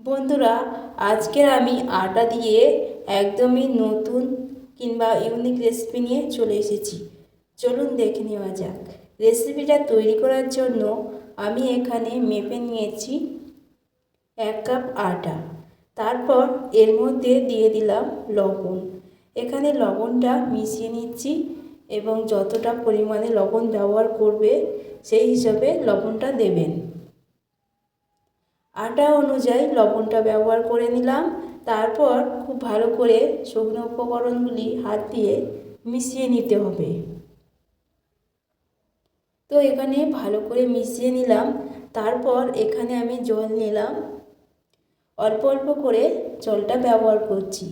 বন্ধুরা, আজকের আমি আটা দিয়ে একদমই নতুন কিংবা ইউনিক রেসিপি নিয়ে চলে এসেছি। চলুন দেখে নেওয়া যাক। রেসিপিটা তৈরি করার জন্য আমি এখানে মেপে নিয়েছি এক কাপ আটা। তারপর এর মধ্যে দিয়ে দিলাম লবণ। এখানে লবণটা মিশিয়ে নিচ্ছি এবং যতটা পরিমাণে লবণ ব্যবহার করবে, সেই হিসাবে লবণটা দেবেন। আটা অনুযায়ী লবণটা ব্যবহার করে নিলাম। তারপর খুব ভালো করে শুকনো উপকরণগুলি হাত দিয়ে মিশিয়ে নিতে হবে। তো এখানে ভালো করে মিশিয়ে নিলাম। তারপর এখানে আমি জল নিলাম। অল্প অল্প করে জলটা ব্যবহার করছি।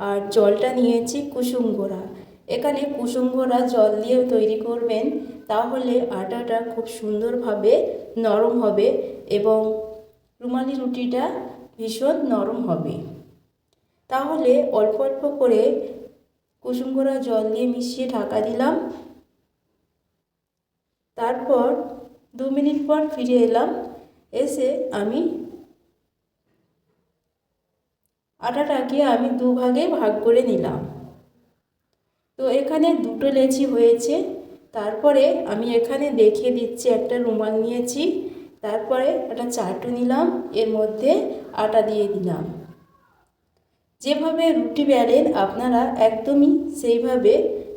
আর জলটা নিয়েছি কুসুম গোড়া। এখানে কুসুম গোড়া জল দিয়ে তৈরি করবেন, তাহলে আটাটা খুব সুন্দরভাবে নরম হবে এবং রুমালি রুটিটা ভীষণ নরম হবে। তাহলে অল্প অল্প করে কুসুম করা জল দিয়ে মিশিয়ে ঢাকা দিলাম। তারপর দু মিনিট পর ফিরে এলাম। এসে আমি আটাটাকে আমি দুভাগে ভাগ করে নিলাম। তো এখানে দুটো লেচি হয়েছে। তারপরে আমি এখানে দেখিয়ে দিচ্ছি একটা রুমাল নিয়েছি। তারপরে একটা চাটু নিলাম, এর মধ্যে আটা দিয়ে দিলাম। যেভাবে রুটি বেলেন আপনারা একদমই সেইভাবে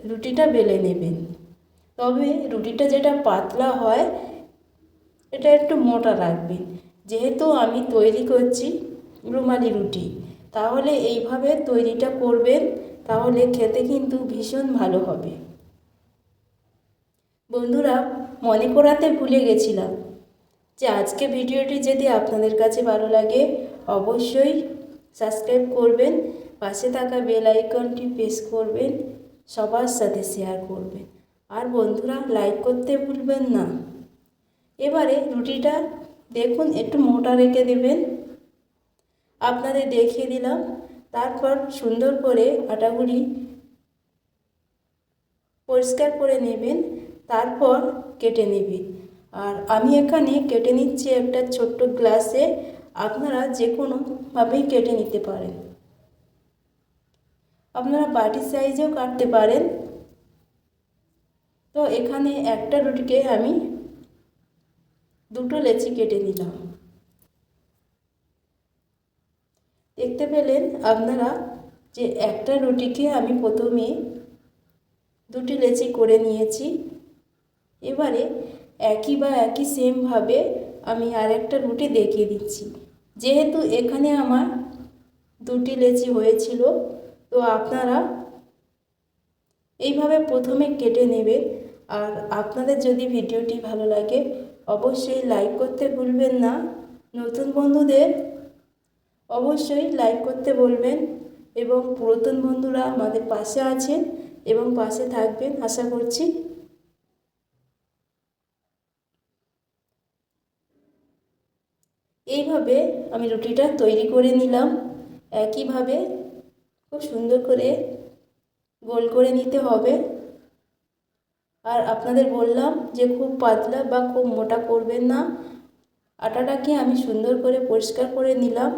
রুটিটা বেলে নেবেন। তবে রুটিটা যেটা পাতলা হয়, এটা একটু মোটা রাখবেন। যেহেতু আমি তৈরি করছি রুমালি রুটি, তাহলে এইভাবে তৈরিটা করবেন, তাহলে খেতে কিন্তু ভীষণ ভালো হবে। বন্ধুরা, মনে করাতে ভুলে গেছিলাম যে আজকে ভিডিওটি যদি আপনাদের কাছে ভালো লাগে, অবশ্যই সাবস্ক্রাইব করবেন, পাশে থাকা বেল আইকনটি প্রেস করবেন, সবার সাথে শেয়ার করবেন। আর বন্ধুরা, লাইক করতে ভুলবেন না। এবারে রুটিটা দেখুন, একটু মোটা রেখে দেবেন। আপনাদের দেখিয়ে দিলাম, তারপর সুন্দর করে আটাগুলি পরিষ্কার করে নেবেন, তারপর কেটে নেবেন। আর আমি এখানে কেটে নিচ্ছি একটা ছোট্ট গ্লাসে। আপনারা যে কোনোভাবেই কেটে নিতে পারেন। আপনারা বাটির সাইজেও কাটতে পারেন। তো এখানে একটা রুটিকে আমি দুটো লেচি কেটে নিলাম। দেখতে পেলেন আপনারা যে একটা রুটিকে আমি প্রথমে দুটি লেচি করে নিয়েছি। এবারে একই বা একই সেমভাবে আমি আরেকটা রুটি দেখিয়ে দিচ্ছি। যেহেতু এখানে আমার দুটি লেচি হয়েছিল, তো আপনারা এইভাবে প্রথমে কেটে নেবে আর আপনাদের যদি ভিডিওটি ভালো লাগে, অবশ্যই লাইক করতে ভুলবেন না। নতুন বন্ধুদের অবশ্যই লাইক করতে বলবেন এবং পুরাতন বন্ধুরা আমাদের পাশে আছেন এবং পাশে থাকবেন, আশা করছি এইভাবে আমি রুটিটা তৈরি করে নিলাম। একইভাবে খুব সুন্দর করে গোল করে নিতে হবে। আর আপনাদের বললাম যে খুব পাতলা বা খুব মোটা করবেন না। আটাটাকে আমি সুন্দর করে পরিষ্কার করে নিলাম।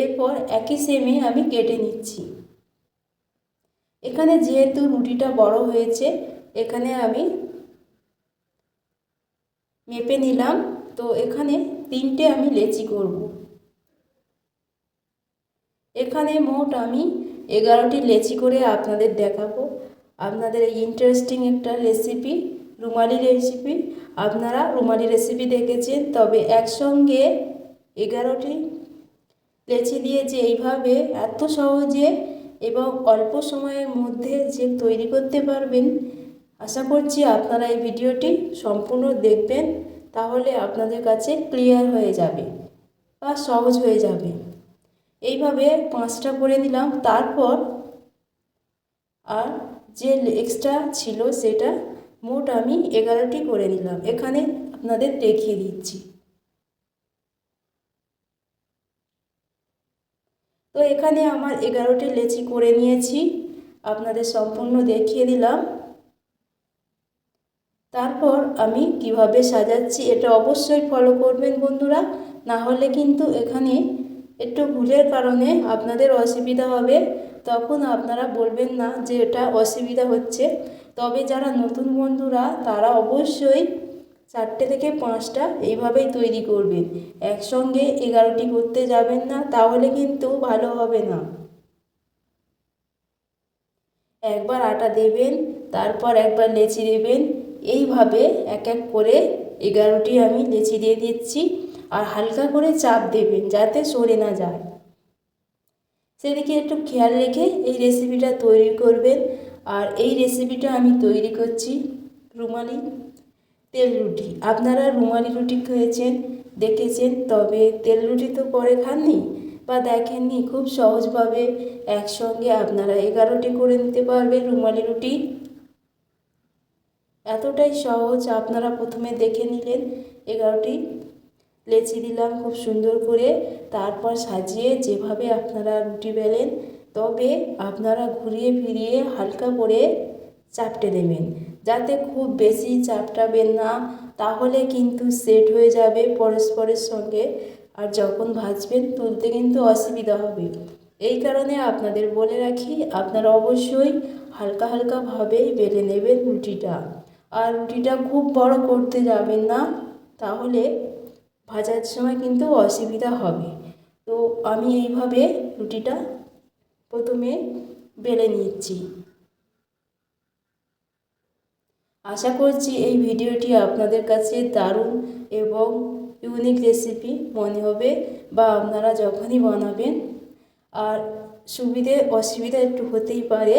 এরপর একই সেমে আমি কেটে নিচ্ছি। এখানে যেহেতু রুটিটা বড় হয়েছে, এখানে আমি মেপে নিলাম। তো এখানে তিনটে আমি লেচি করব। এখানে মোট আমি এগারোটি লেচি করে আপনাদের দেখাবো। আপনাদের এই ইন্টারেস্টিং একটা রেসিপি রুমালি রেসিপি আপনারা রুমালি রেসিপি দেখেছেন, তবে একসঙ্গে এগারোটি লেচি দিয়ে যে এইভাবে এত সহজে এবং অল্প সময়ের মধ্যে যে তৈরি করতে পারবেন, আশা করছি আপনারা এই ভিডিওটি সম্পূর্ণ দেখবেন। তাহলে আপনাদের কাছে ক্লিয়ার হয়ে যাবে বা সহজ হয়ে যাবে। এইভাবে পাঁচটা করে নিলাম তারপর আর যে এক্সট্রা ছিল সেটা মোট আমি এগারোটি করে নিলাম। এখানে আপনাদের দেখিয়ে দিচ্ছি। তো এখানে আমার এগারোটি লেচি করে নিয়েছি। আপনাদের সম্পূর্ণ দেখিয়ে দিলাম। তারপর আমি কীভাবে সাজাচ্ছি এটা অবশ্যই ফলো করবেন বন্ধুরা। না হলে কিন্তু এখানে একটু ভুলের কারণে আপনাদের অসুবিধা হবে। তখন আপনারা বলবেন না যে এটা অসুবিধা হচ্ছে। তবে যারা নতুন বন্ধুরা, তারা অবশ্যই চারটে থেকে পাঁচটা এইভাবেই তৈরি করবেন। একসঙ্গে এগারোটি করতে যাবেন না, তাহলে কিন্তু ভালো হবে না। একবার আটা দেবেন, তারপর একবার লেচি দেবেন এইভাবে এক এক করে এগারোটি আমি লেচি দিয়ে দিচ্ছি আর হালকা করে চাপ দেবেন যাতে সরে না যায়। সেদিকে একটু খেয়াল রেখে এই রেসিপিটা তৈরি করবেন। আর এই রেসিপিটা আমি তৈরি করছি রুমালি তেল রুটি। আপনারা রুমালি রুটি খেয়েছেন, দেখেছেন, তবে তেল রুটি তো পরে খাননি বা দেখেননি, খুব সহজভাবে একসঙ্গে আপনারা এগারোটি করে নিতে পারবেন রুমালি রুটি। এতটাই সহজ, আপনারা প্রথমে দেখে নিলেন এগারোটি লেচি দিলাম খুব সুন্দর করে, তারপর সাজিয়ে যেভাবে আপনারা রুটি বেলেন, তবে আপনারা ঘুরিয়ে ফিরিয়ে হালকা করে চাপটে দেবেন যাতে খুব বেশি চাপটাবেন না, তাহলে কিন্তু সেট হয়ে যাবে পরস্পরের সঙ্গে। আর যখন ভাজবেন, তুলতে কিন্তু অসুবিধা হবে। এই কারণে আপনাদের বলে রাখি, আপনারা অবশ্যই হালকা হালকাভাবেই বেলে নেবেন রুটিটা। আর রুটিটা খুব বড় করতে যাবেন না, তাহলে ভাজার সময় কিন্তু অসুবিধা হবে। তো আমি এইভাবে রুটিটা প্রথমে বেলে নিচ্ছি। আশা করছি এই ভিডিওটি আপনাদের কাছে দারুণ এবং ইউনিক রেসিপি মনে হবে বা আপনারা যখনই বানাবেন, আর সুবিধে অসুবিধা একটু হতেই পারে।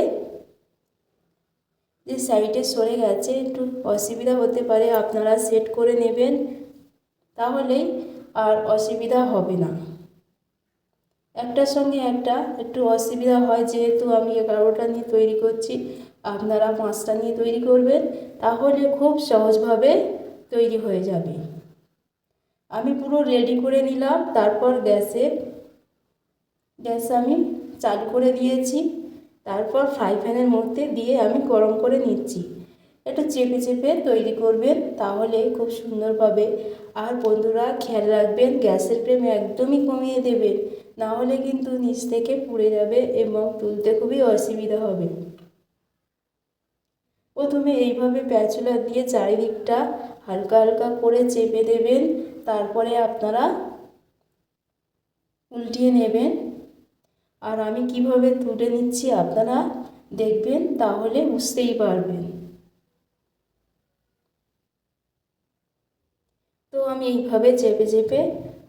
যে সাইডে সরে গেছে, একটু অসুবিধা হতে পারে, আপনারা সেট করে নেবেন, তাহলেই আর অসুবিধা হবে না। একটার সঙ্গে একটা, একটু অসুবিধা হয় যেহেতু আমি এগারোটা নিয়ে তৈরি করছি, আপনারা পাঁচটা নিয়ে তৈরি করবেন, তাহলে খুব সহজভাবে তৈরি হয়ে যাবে। আমি পুরো রেডি করে নিলাম, তারপর গ্যাসে, গ্যাস আমি চালু করে দিয়েছি। তারপর ফ্রাই প্যানের মধ্যে দিয়ে আমি গরম করে নিচ্ছি। একটু চেপে চেপে তৈরি করবেন, তাহলে খুব সুন্দরভাবে আর বন্ধুরা, খেয়াল রাখবেন, গ্যাসের ফ্লেম একদমই কমিয়ে দেবেন, না হলে কিন্তু নিচ থেকে পুড়ে যাবে এবং তুলতে খুবই অসুবিধা হবে। প্রথমে এইভাবে প্যাচুলা দিয়ে চারিদিকটা হালকা হালকা করে চেপে দেবেন, তারপরে আপনারা উল্টিয়ে নেবেন। আর আমি কীভাবে তুলে নিচ্ছি আপনারা দেখবেন, তাহলে বুঝতেই পারবেন। তো আমি এইভাবে চেপে চেপে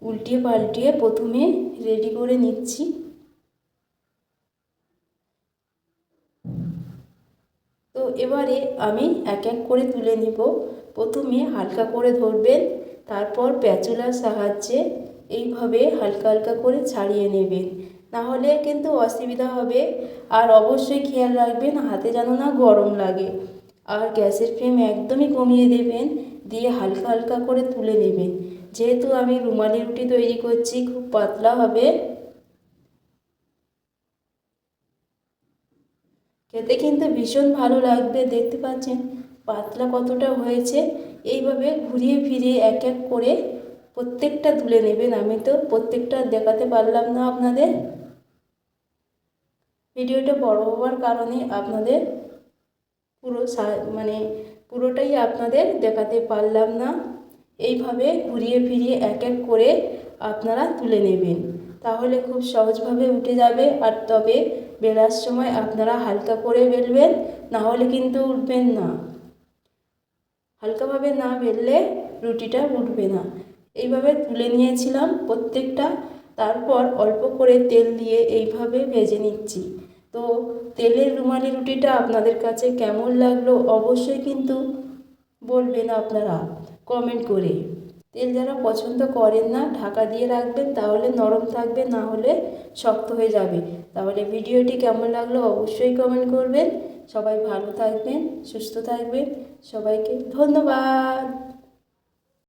উল্টিয়ে পাল্টিয়ে প্রথমে রেডি করে নিচ্ছি। তো এবারে আমি এক এক করে তুলে নিব। প্রথমে হালকা করে ধরবেন, তারপর প্যাচুলার সাহায্যে এইভাবে হালকা হালকা করে ছাড়িয়ে নেবেন। নাহলে কিন্তু অসুবিধা হবে। আর অবশ্যই খেয়াল রাখবেন, হাতে যেন না গরম লাগে। আর গ্যাসের ফ্লেম একদমই কমিয়ে দেবেন, দিয়ে হালকা হালকা করে তুলে নেবেন। যেহেতু আমি রুমালি রুটি তৈরি করছি, খুব পাতলা হবে। খেতে কিন্তু ভীষণ ভালো লাগবে, দেখতে পাচ্ছেন পাতলা কতটা হয়েছে। এইভাবে ঘুরিয়ে ফিরিয়ে এক এক করে প্রত্যেকটা তুলে নেবেন। আমি তো প্রত্যেকটা দেখাতে পারলাম না আপনাদের। ভিডিওটা বড় হওয়ার কারণে আপনাদের পুরো মানে পুরোটাই আপনাদের দেখাতে পারলাম না। এইভাবে ঘুরিয়ে ফিরিয়ে এক এক করে আপনারা তুলে নেবেন। তাহলে খুব সহজভাবে উঠে যাবে আর তবে বেলার সময় আপনারা হালকা করে বেলবেন না হলে কিন্তু উঠবেন না। হালকাভাবে না বেললে রুটিটা উঠবে না। এইভাবে তুলে নিয়েছিলাম প্রত্যেকটা, তারপর অল্প করে তেল দিয়ে এইভাবে ভেজে নিচ্ছি। তো তেলের রুমালি রুটিটা আপনাদের কাছে কেমন লাগল অবশ্যই কিন্তু বলবেন আপনারা কমেন্ট করে। তেল যারা পছন্দ করেন না, ঢাকা দিয়ে রাখবেন, তাহলে নরম থাকবে, না হলে শক্ত হয়ে যাবে। তাহলে ভিডিওটি কেমন লাগল অবশ্যই কমেন্ট করবেন। সবাই ভালো থাকবেন, সুস্থ থাকবেন। সবাইকে ধন্যবাদ।